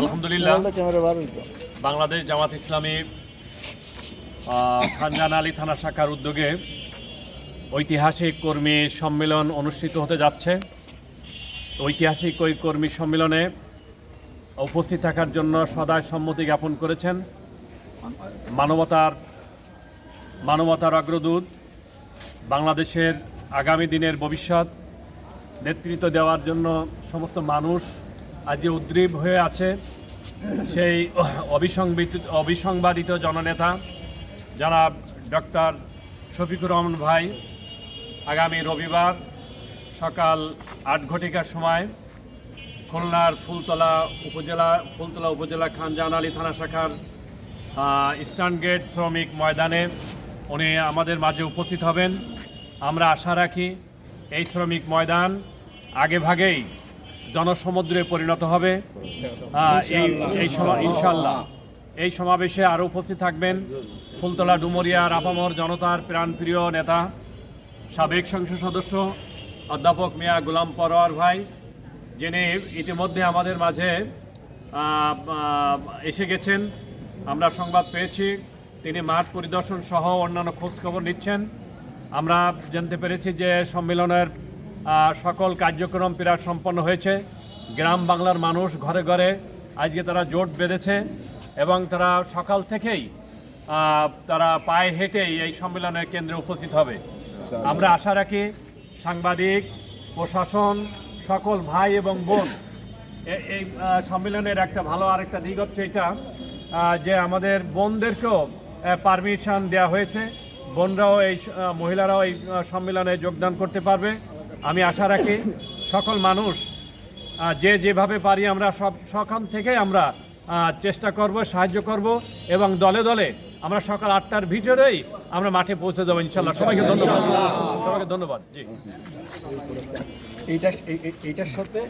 আলহামদুলিল্লাহ। বাংলাদেশ জামাত ইসলামী খানজান আলী থানা শাখার উদ্যোগে ঐতিহাসিক কর্মী সম্মেলন অনুষ্ঠিত হতে যাচ্ছে। ঐতিহাসিক ওই কর্মী সম্মেলনে উপস্থিত থাকার জন্য সদায় সম্মতি জ্ঞাপন করেছেন মানবতার মানবতার অগ্রদূত বাংলাদেশের আগামী দিনের ভবিষ্যৎ নেতৃত্ব দেওয়ার জন্য সমস্ত মানুষ আজ যে উদ্রীব হয়ে আছে, সেই অবিসংবিত, অবিসংবাদিত জননেতা যারা ডক্টর শফিকুর রহমান ভাই আগামী রবিবার সকাল আট ঘটিকার সময় খুলনার ফুলতলা উপজেলা ফুলতলা উপজেলা খানজাহান আলী থানা শাখার ইস্টার্ন গেট শ্রমিক ময়দানে উনি আমাদের মাঝে উপস্থিত হবেন। আমরা আশা রাখি এই শ্রমিক ময়দান আগে ভাগেই জনসমুদ্রে পরিণত হবে। এই এই ইনশাল্লাহ এই সমাবেশে আরও উপস্থিত থাকবেন ফুলতলা ডুমরিয়া রাপামর জনতার প্রাণপ্রিয় নেতা সাবেক সংসদ সদস্য অধ্যাপক মিয়া গোলাম পরোয়ার ভাই যিনি ইতিমধ্যে আমাদের মাঝে এসে গেছেন। আমরা সংবাদ পেয়েছি। তিনি মাঠ পরিদর্শন সহ অন্যান্য খোঁজখবর নিচ্ছেন। আমরা জানতে পেরেছি যে সম্মেলনের সকল কার্যক্রম প্রায় সম্পন্ন হয়েছে। গ্রাম বাংলার মানুষ ঘরে ঘরে আজকে তারা জোট বেঁধেছে এবং তারা সকাল থেকেই তারা পায়ে হেঁটেই এই সম্মেলনের কেন্দ্রে উপস্থিত হবে। আমরা আশা রাখি সাংবাদিক, প্রশাসন, সকল ভাই এবং বোন এই সম্মেলনের একটা ভালো আরেকটা দিক হচ্ছে এটা যে আমাদের বোনদেরকেও পারমিশন দেওয়া হয়েছে। বোনরাও এই মহিলারাও এই সম্মেলনে যোগদান করতে পারবে। আমি আশা রাখি সকল মানুষ যে যেভাবে পারি আমরা সব সখান থেকে আমরা চেষ্টা করব সাহায্য করব এবং দলে দলে আমরা সকাল আটটার ভিতরেই আমরা মাঠে পৌঁছে যাব ইনশাল্লাহ। সবাইকে ধন্যবাদ। সবাইকে ধন্যবাদ। জি। এইটা এই- এই- এইটার সাথে